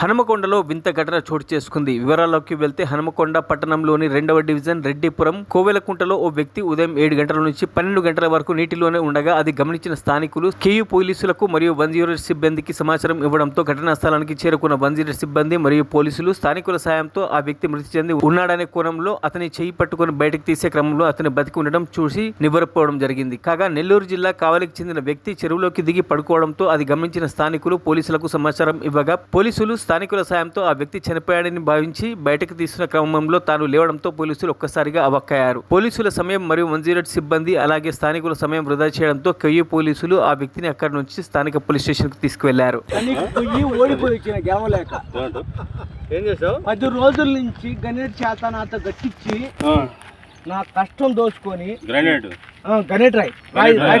హనుమకొండలో వింత ఘటన చోటు చేసుకుంది. వివరాల్లోకి వెళ్తే హనుమకొండ పట్టణంలోని రెండవ డివిజన్ రెడ్డిపురం కోవెలకుంటలో ఓ వ్యక్తి ఉదయం ఏడు గంటల నుంచి పన్నెండు గంటల వరకు నీటిలోనే ఉండగా అది గమనించిన స్థానికులు కేయూ పోలీసులకు మరియు వన్ జీరో సిబ్బందికి సమాచారం ఇవ్వడంతో ఘటనా స్థలానికి చేరుకున్న వన్ జీరో సిబ్బంది మరియు పోలీసులు స్థానికుల సాయంతో ఆ వ్యక్తి మృతి చెంది ఉన్నాడనే కోణంలో అతని చేయి పట్టుకొని బయటకు తీసే క్రమంలో అతని బతికి ఉండడం చూసి నివ్వరపోవడం జరిగింది. కాగా నెల్లూరు జిల్లా కావలికి చెందిన వ్యక్తి చెరువులోకి దిగి పడుకోవడంతో అది గమనించిన స్థానికులు పోలీసులకు సమాచారం ఇవ్వగా పోలీసులు స్థానికుల సాయంతో ఆ వ్యక్తి చనిపోయాడని భావించి బయటకు తీసిన క్రమంలో తాను లేవడంతో పోలీసులు ఒక్కసారిగా అవక్కయ్యారు. పోలీసుల సమయం మరియు వన్ సిబ్బంది అలాగే స్థానికుల సమయం వృధా చేయడంతో కొయ్యి పోలీసులు ఆ వ్యక్తిని అక్కడి నుంచి స్థానిక పోలీస్ స్టేషన్కు తీసుకువెళ్ళారు పది రోజుల నుంచి గణేట్ చేత నాతో గట్టించి నా కష్టం దోచుకొని గ్రానైట్. ఆ, గణేట్ రాయ్. రాయ్ రాయ్.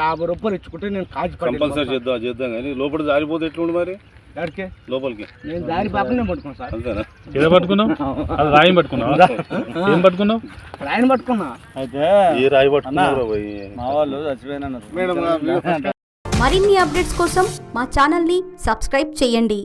యాభై రూపాయలు ఇచ్చుకుంటే నేను కాజు కంపల్సరీ చేద్దాం చేద్దాం కానీ లోపల జారిపోతే ఎట్లుండి మరి? ఎక్కడికి లోపలికి. నేను దారి పాపనే పట్టుకున్నా సార్. అంతేనా? పట్టుకున్నావు? అది రాయం పట్టుకున్నావా? ఏం పట్టుకున్నావు? ఆయన పట్టుకున్నా. అయితే ఏ రాయి పట్టుకున్నావురా పోయి మా వాళ్ళు చచ్చిపోయినా మరిన్ని అప్డేట్స్ కోసం మా ఛానల్ని సబ్స్క్రైబ్ చేయండి.